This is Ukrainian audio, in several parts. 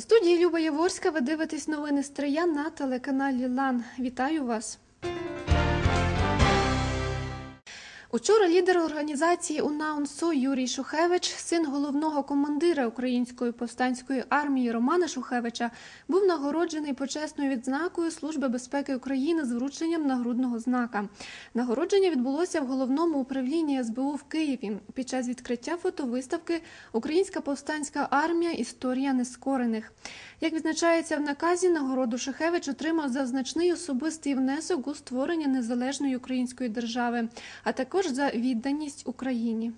студії Люба Яворська ви дивитесь новини Стрия на телеканалі Лан. Вітаю вас. Учора лідер організації УНАУНСО Юрій Шухевич, син головного командира Української повстанської армії Романа Шухевича, був нагороджений почесною відзнакою Служби безпеки України з врученням нагрудного знака. Нагородження відбулося в головному управлінні СБУ в Києві під час відкриття фотовиставки Українська повстанська армія Історія нескорених. Як відзначається в наказі, нагороду Шухевич отримав за значний особистий внесок у створення незалежної української держави, а також за відданість Україні.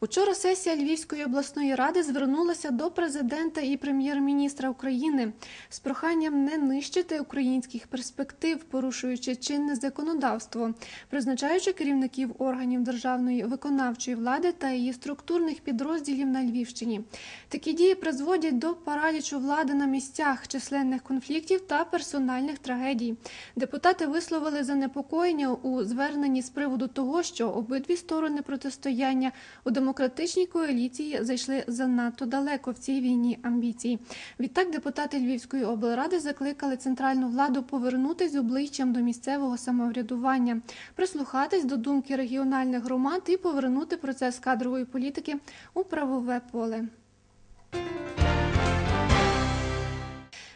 Учора сесія Львівської обласної ради звернулася до президента і прем'єр-міністра України з проханням не нищити українських перспектив, порушуючи чинне законодавство, призначаючи керівників органів державної виконавчої влади та її структурних підрозділів на Львівщині. Такі дії призводять до паралічу влади на місцях, численних конфліктів та персональних трагедій. Депутати висловили занепокоєння у зверненні з приводу того, що обидві сторони протистояння у демократичній коаліції зайшли занадто далеко в цій війні амбіцій. Відтак депутати Львівської облради закликали центральну владу повернутись обличчям до місцевого самоврядування, прислухатись до думки регіональних громад і повернути процес кадрової політики у правове поле.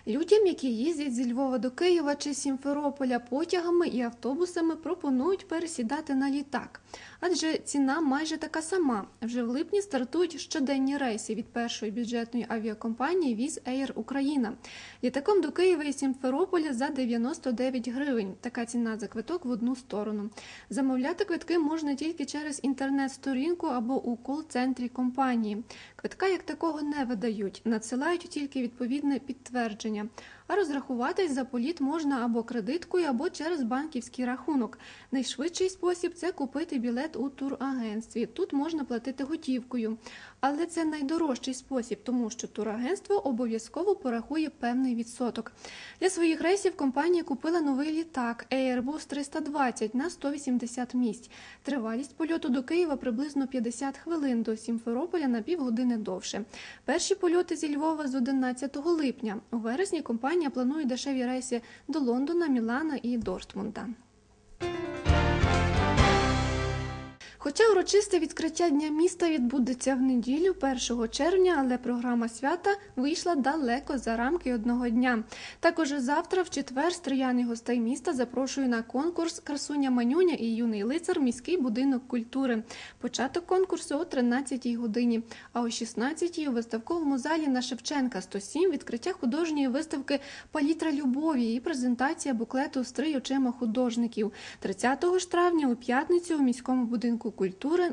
Людям, які їздять зі Львова до Києва чи Сімферополя потягами і автобусами, пропонують пересідати на літак, адже ціна майже така сама. Вже в липні стартують щоденні рейси від першої бюджетної авіакомпанії Віз Ейр Україна. Літаком до Києва і Сімферополя за 99 гривень. Така ціна за квиток в одну сторону. Замовляти квитки можна тільки через інтернет-сторінку або у кол-центрі компанії. Квитка як такого не видають, надсилають тільки відповідне підтвердження. А розрахуватись за політ можна або кредиткою, або через банківський рахунок. Найшвидший спосіб це купити білет у турагентстві. Тут можна платити готівкою. Але це найдорожчий спосіб, тому що турагентство обов'язково порахує певний відсоток. Для своїх рейсів компанія купила новий літак Airbus 320 на 180 місць. Тривалість польоту до Києва приблизно 50 хвилин, до Сімферополя на півгодини довше. Перші польоти зі Львова з 11 липня. У вересні компанія планує дешеві рейси до Лондона, Мілана і Дортмунда. Хоча урочисте відкриття Дня міста відбудеться в неділю, 1 червня, але програма свята вийшла далеко за рамки одного дня. Також завтра, в четвер, стрияни гостей міста запрошую на конкурс Красуня Манюня і юний лицар міський будинок культури. Початок конкурсу о 13-й годині, а о 16-й у виставковому залі на Шевченка 107 відкриття художньої виставки Палітра любові і презентація буклету «Стрий очима художників. 30 ж травня у п'ятницю у міському будинку культури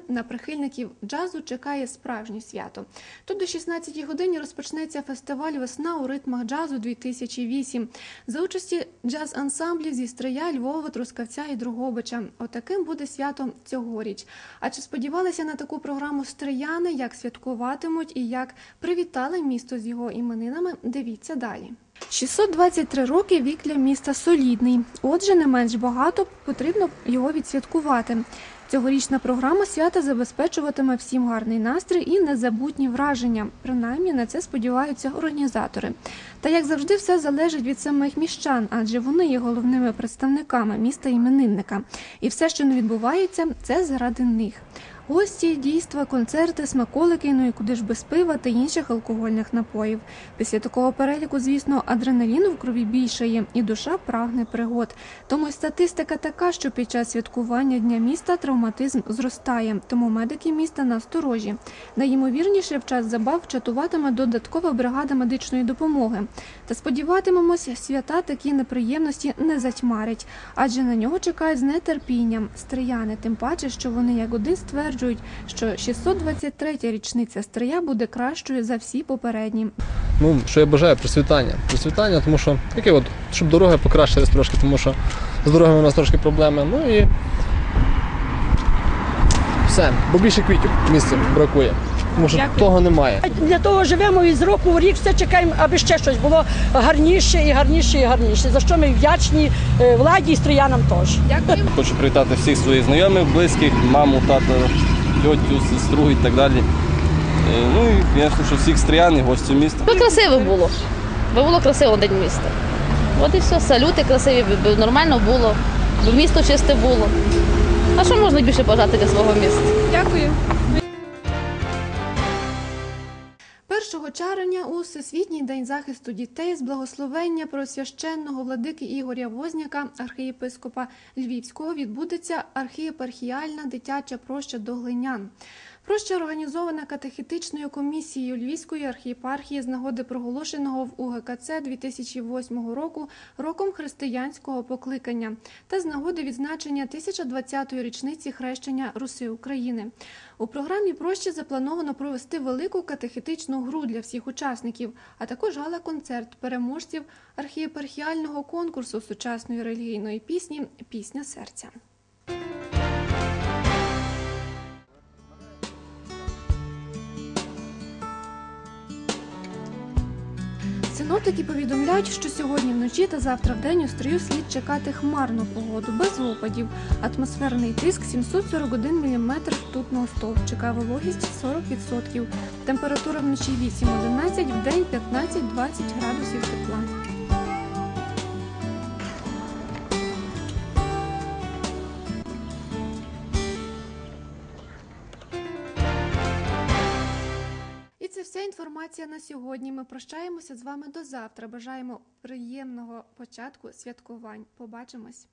на прихильників джазу чекає справжнє свято. Тут до 16 годині розпочнеться фестиваль Весна у ритмах джазу 2008 за участі джаз-ансамблів зі Стрия, Львова, Трускавця і Другобича. Отаким буде свято цьогоріч. А чи сподівалися на таку програму стрияни, як святкуватимуть і як привітали місто з його іменинами? Дивіться далі. 623 роки вік для міста солідний. Отже, не менш багато потрібно його відсвяткувати. Цьогорічна програма свята забезпечуватиме всім гарний настрій і незабутні враження. Принаймні на це сподіваються організатори. Та як завжди, все залежить від самих міщан, адже вони є головними представниками міста іменинника. І все, що не відбувається, це заради них. Гості, дійства, концерти, смаколики, ну і куди ж без пива та інших алкогольних напоїв. Після такого переліку, звісно, адреналіну в крові більше є, і душа прагне пригод. Тому статистика така, що під час святкування дня міста травматизм зростає. Тому медики міста насторожі. Найімовірніше в час забав чатуватиме додаткова бригада медичної допомоги. Та сподіватимемося, свята такі неприємності не затьмарять, адже на нього чекають з нетерпінням стрияни, тим паче, що вони як один стверджують, що 623-я річниця стрия буде кращою за всі попередні. Ну, що я бажаю процвітання. Процвітання, тому що таке от, щоб дороги покращились трошки, тому що з дорогами у нас трошки проблеми. Ну і все. Бо більше квітів в бракує. Тому що Дякую. того немає. Для того живемо і з року в рік все чекаємо, аби ще щось було гарніше і гарніше і гарніше. За що ми вдячні е, владі і стріянам теж. Дякую. Хочу привітати всіх своїх знайомих, близьких, маму, тата, тьотю, сестру і так далі. Е, Ну і, звісно, що всіх стріян і гостів міста. Би красиво було. Би було красиво день міста. От і все, салюти красиві, нормально було, би місто чисте було. А що можна більше бажати для свого міста? Дякую. 1 червня у Всесвітній день захисту дітей з благословення просвященного владики Ігоря Возняка, архієпископа Львівського, відбудеться архієпархіальна дитяча проща до глинян. Проща організована катехетичною комісією Львівської архієпархії з нагоди проголошеного в УГКЦ 2008 року роком християнського покликання та з нагоди відзначення 1020-ї річниці хрещення Руси України. У програмі прощі заплановано провести велику катехетичну гру для всіх учасників, а також гала-концерт переможців архієпархіального конкурсу сучасної релігійної пісні Пісня серця. Синоптики повідомляють, що сьогодні вночі та завтра вдень у стрію слід чекати хмарну погоду без опадів. Атмосферний тиск 741 мм ртутного стовпчика, вологість 40%. Температура вночі 8-11, вдень 15-20 градусів тепла. Це інформація на сьогодні. Ми прощаємося з вами до завтра. Бажаємо приємного початку святкувань. Побачимось.